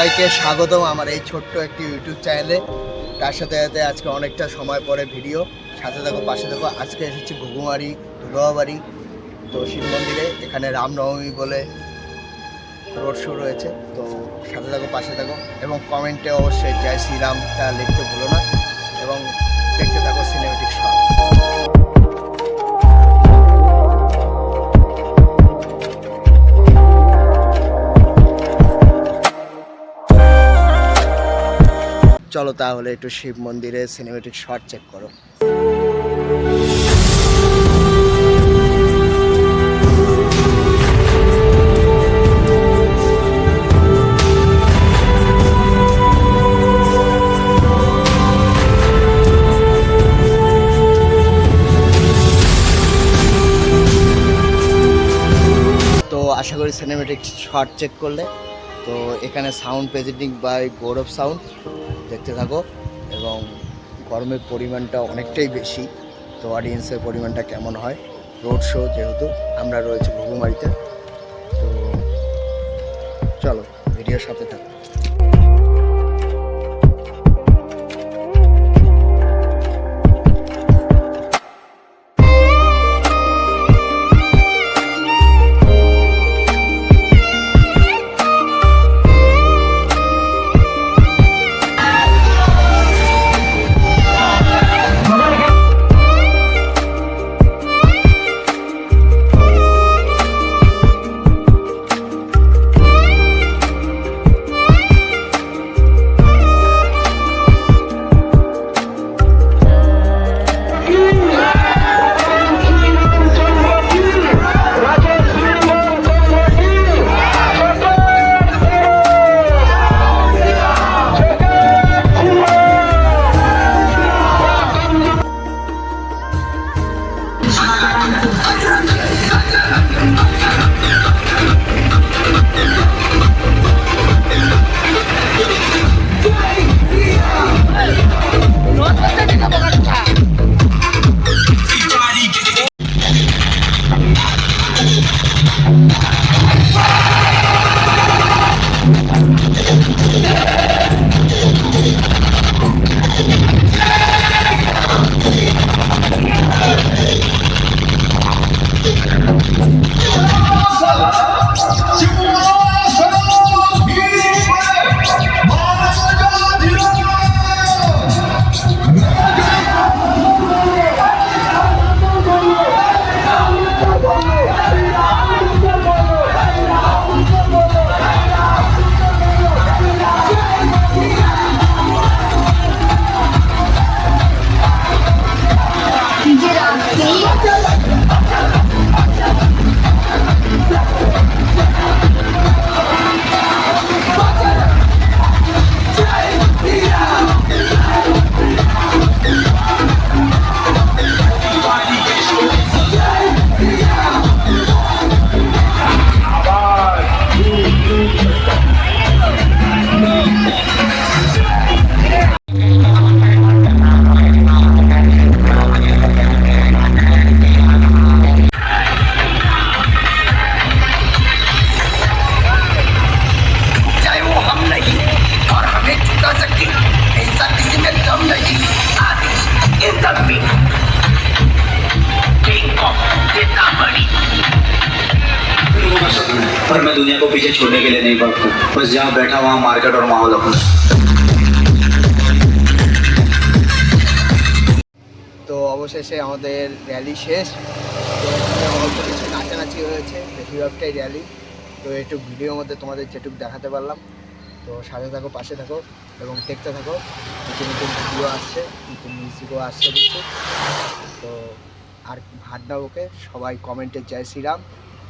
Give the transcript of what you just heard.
সবাইকে স্বাগতম আমার এই ছোট্ট একটি ইউটিউব চ্যানেলে তার সাথে সাথে আজকে অনেকটা সময় পরে ভিডিও সাথে থাকো, পাশে থাকো। আজকে এসেছি ঘুঘুমারি ধুলোয়াবাড়ি তো শিব মন্দিরে, এখানে রামনবমী বলে রোড শো রয়েছে। তো সাথে থাকো, পাশে থাকো। এবং কমেন্টে অবশ্যই জয় শ্রীরামটা লিখতে ভুলো না। এবং দেখতে থাকো সিনেমেটিক শট চলো তাহলে একটু শিব মন্দিরে সিনেমেটিক শট চেক করো। আশা করি সিনেমেটিক শট চেক করলে। তো এখানে sound presenting by Gaurav sound দেখতে থাকো। এবং গরমের পরিমাণটা অনেকটাই বেশি, তো অডিয়েন্সের পরিমাণটা কেমন হয়? রোড শো যেহেতু আমরা রয়েছি ঘুঘুমারিতে তো চলো ভিডিওর সাথে থাকো। पर मैं दुनिया को पीछे छोड़ने के लिए नहीं भागता बस जहाँ बैठा वहाँ मार्केट और माहौल अपना তো অবশেষে আমাদের র্যালি শেষ তো এখানে অল্প কিছু নাচানাচি হয়েছে বেশিরভাগটাই র্যালি তো একটু ভিডিওর মধ্যে তোমাদের যেটুকু দেখাতে পারলাম তো সাথে থাকো পাশে থাকো এবং দেখতে থাকো নতুন নতুন ভিডিও আসছে নতুন মিউজিকও আসছে কিছু তো আর ভাট না ওকে সবাই কমেন্টে জয় শ্রীরাম